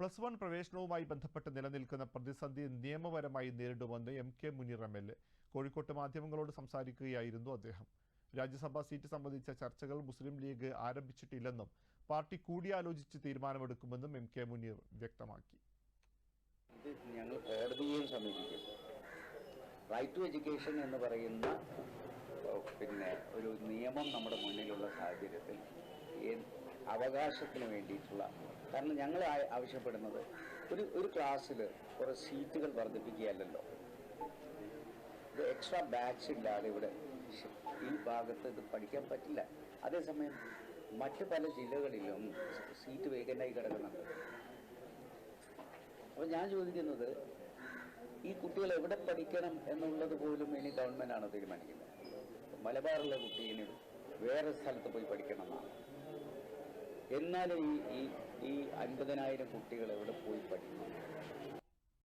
Plus one പ്രവേശനവുമായി ബന്ധപ്പെട്ട് നിലനിൽക്കുന്ന പ്രതിസന്ധി നിയമപരമായി നേരിടുമെന്ന് M K Muneer M L A. കോഴിക്കോട്ട് മാധ്യമങ്ങളോട് സംസാരിക്കുകയായിരുന്നു അദ്ദേഹം. രാജ്യസഭാ സീറ്റ് സംബന്ധിച്ച ചർച്ചകൾ മുസ്ലിം ലീഗ് ആരംഭിച്ചിട്ടില്ലെന്നും പാർട്ടി കൂടിയാലോചിച്ച് തീരുമാനമെടുക്കുമെന്നും എം കെ മുനീർ വ്യക്തമാക്കി. റൈറ്റ് ടു എഡ്യൂക്കേഷൻ എന്ന് പറയുന്ന പിന്നെ ഒരു നിയമം നമ്മുടെ മുന്നിലുള്ള സാഹചര്യത്തിൽ അവകാശത്തിന് വേണ്ടിയിട്ടുള്ള. കാരണം ഞങ്ങൾ ആവശ്യപ്പെടുന്നത് ഒരു ഒരു ക്ലാസ്സിൽ കുറേ സീറ്റുകൾ വർദ്ധിപ്പിക്കുകയല്ലല്ലോ. ഇത് എക്സ്ട്രാ ബാച്ച് ഇല്ലാതെ ഇവിടെ ഈ ഭാഗത്ത് ഇത് പഠിക്കാൻ പറ്റില്ല. അതേസമയം മറ്റ് പല ജില്ലകളിലും സീറ്റ് വേക്കന്റായി കിടക്കുന്നുണ്ട്. അപ്പോൾ ഞാൻ ചോദിക്കുന്നത് ഈ കുട്ടികൾ എവിടെ പഠിക്കണം എന്നുള്ളത് പോലും ഇനി ഗവൺമെന്റാണ് തീരുമാനിക്കുന്നത്. മലബാറിലെ കുട്ടീന് വേറെ സ്ഥലത്ത് പോയി പഠിക്കണം എന്നാണ് എന്നാലും ഈ ഈ ഈ അൻപതിനായിരം കുട്ടികൾ എവിടെ